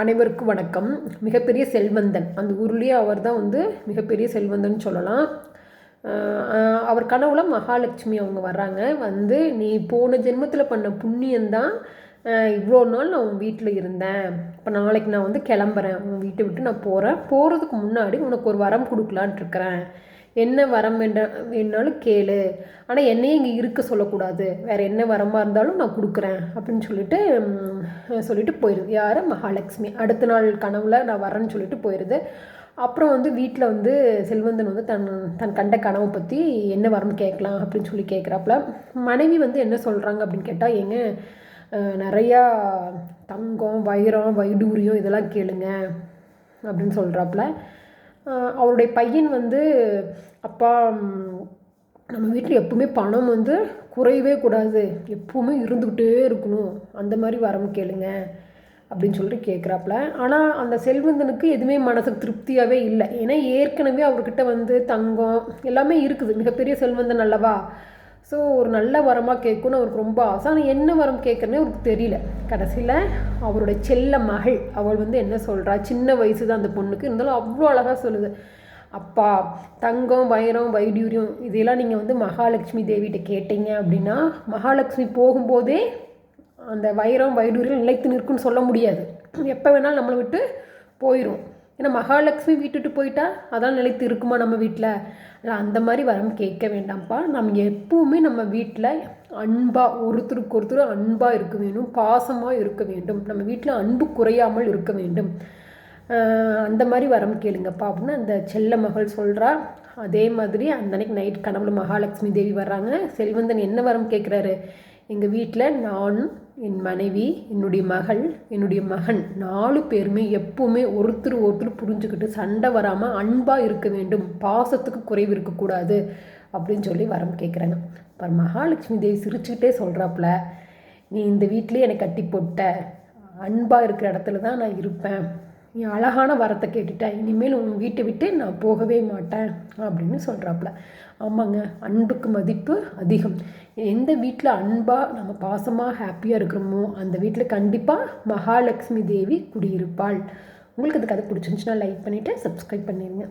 அனைவருக்கும் வணக்கம். மிகப்பெரிய செல்வந்தன். அந்த ஊர்லேயே அவர் தான் வந்து மிகப்பெரிய செல்வந்தன் சொல்லலாம். அவர் கனவுல மகாலட்சுமி அவங்க வர்றாங்க. வந்து நீ போன ஜென்மத்தில் பண்ண புண்ணியந்தான் இவ்வளோ நாள் நான் உன் வீட்டில் இருந்தேன். இப்போ நாளைக்கு நான் வந்து கிளம்புறேன். உன் வீட்டை விட்டு நான் போகிறேன் போகிறதுக்கு முன்னாடி உனக்கு ஒரு வரம் கொடுக்கலான்ட்டு இருக்கிறேன். என்ன வரம் வேண்ட வேணாலும் கேளு. ஆனால் என்னையும் இங்கே இருக்க சொல்லக்கூடாது. வேறு என்ன வரமாக இருந்தாலும் நான் கொடுக்குறேன் அப்படின்னு சொல்லிட்டு சொல்லிட்டு போயிடுது யார்? மகாலட்சுமி. அடுத்த நாள் கனவில் நான் வரேன்னு சொல்லிட்டு போயிடுது அப்புறம் வந்து வீட்டில் வந்து செல்வந்தன் வந்து தன் தன் கண்ட கனவை பற்றி என்ன வரம்னு கேட்கலாம் அப்படின்னு சொல்லி கேட்குறாப்புல மனைவி வந்து என்ன சொல்கிறாங்க அப்படின்னு கேட்டால் ஏங்க நிறையா தங்கம் வைரம் வைடூரியம் இதெல்லாம் கேளுங்க அப்படின்னு சொல்கிறாப்புல அவருடைய பையன் வந்து அப்பா நம்ம வீட்டில் எப்பவுமே பணம் வந்து குறையவே கூடாது. எப்பவுமே இருந்துக்கிட்டே இருக்கணும். அந்த மாதிரி வரம் கேளுங்க. அப்படின்னு சொல்லிட்டு கேட்குறாப்புல ஆனால் அந்த செல்வந்தனுக்கு எதுவுமே மனசுக்கு திருப்தியாகவே இல்லை. ஏன்னா ஏற்கனவே அவர்கிட்ட வந்து தங்கம் எல்லாமே இருக்குது. மிகப்பெரிய செல்வந்தன் அல்லவா? ஸோ ஒரு நல்ல வரமாக கேட்கணும்னு அவருக்கு ரொம்ப ஆசை. ஆனால் என்ன வரம் கேட்குறனே அவருக்கு தெரியல. கடைசியில் அவருடைய செல்ல மகள் அவள் வந்து என்ன சொல்கிறா சின்ன வயசு தான் அந்த பொண்ணுக்கு. இருந்தாலும் அவ்வளோ அழகாக சொல்லுது. அப்பா தங்கம் வைரம் வைடூரியம் இதெல்லாம் நீங்கள் வந்து மகாலட்சுமி தேவிகிட்ட கேட்டீங்க அப்படின்னா மகாலட்சுமி போகும்போதே அந்த வைரம் வைடூரியம் நிலைத்து நிற்கும்னு சொல்ல முடியாது. எப்போ வேணாலும் நம்மளை விட்டு போயிடும் ஏன்னா மகாலட்சுமி வீட்டுட்டு போயிட்டா அதான் நிலைத்து இருக்குமா நம்ம வீட்டில் இல்லை அந்த மாதிரி வரம் கேட்க வேண்டாம்ப்பா. நம்ம எப்பவுமே நம்ம வீட்டில் அன்பாக ஒருத்தருக்கு ஒருத்தர் அன்பாக இருக்க வேண்டும் பாசமாக இருக்க வேண்டும். நம்ம வீட்டில் அன்பு குறையாமல் இருக்க வேண்டும். அந்த மாதிரி வரம் கேளுங்கப்பா அப்படின்னு அந்த செல்ல மகள் சொல்கிறா அதே மாதிரி அந்த அன்னைக்கு நைட் கனவுல மகாலட்சுமி தேவி வர்றாங்க. செல்வந்தன் என்ன வரம் கேட்குறாரு எங்கள் வீட்டில் நானும் என் மனைவி என்னுடைய மகள் என்னுடைய மகன் நாலு பேருமே எப்பவுமே ஒருத்தர் ஒருத்தர் புரிஞ்சுக்கிட்டு சண்டை வராமல் அன்பாக இருக்க வேண்டும். பாசத்துக்கு குறைவு இருக்கக்கூடாது அப்படின்னு சொல்லி வரம் கேட்குறாங்க அப்புறம் மகாலட்சுமி தேவி சிரிச்சுக்கிட்டே சொல்கிறாப்புல நீ இந்த வீட்டிலே என்னை கட்டி போட்ட. அன்பாக இருக்கிற இடத்துல தான் நான் இருப்பேன். நீ அழகான வரத்தை கேட்டுட்ட இனிமேல் உன் வீட்டை விட்டு நான் போகவே மாட்டேன் அப்படின்னு சொல்கிறாப்புல ஆமாங்க அன்புக்கு மதிப்பு அதிகம். எந்த வீட்டில் அன்பாக நம்ம பாசமாக ஹாப்பியாக இருக்கிறோமோ அந்த வீட்டில் கண்டிப்பாக மகாலட்சுமி தேவி குடியிருப்பாள். உங்களுக்கு அது கதை பிடிச்சிருந்துச்சுன்னா லைக் பண்ணிவிட்டு சப்ஸ்கிரைப் பண்ணிடுங்க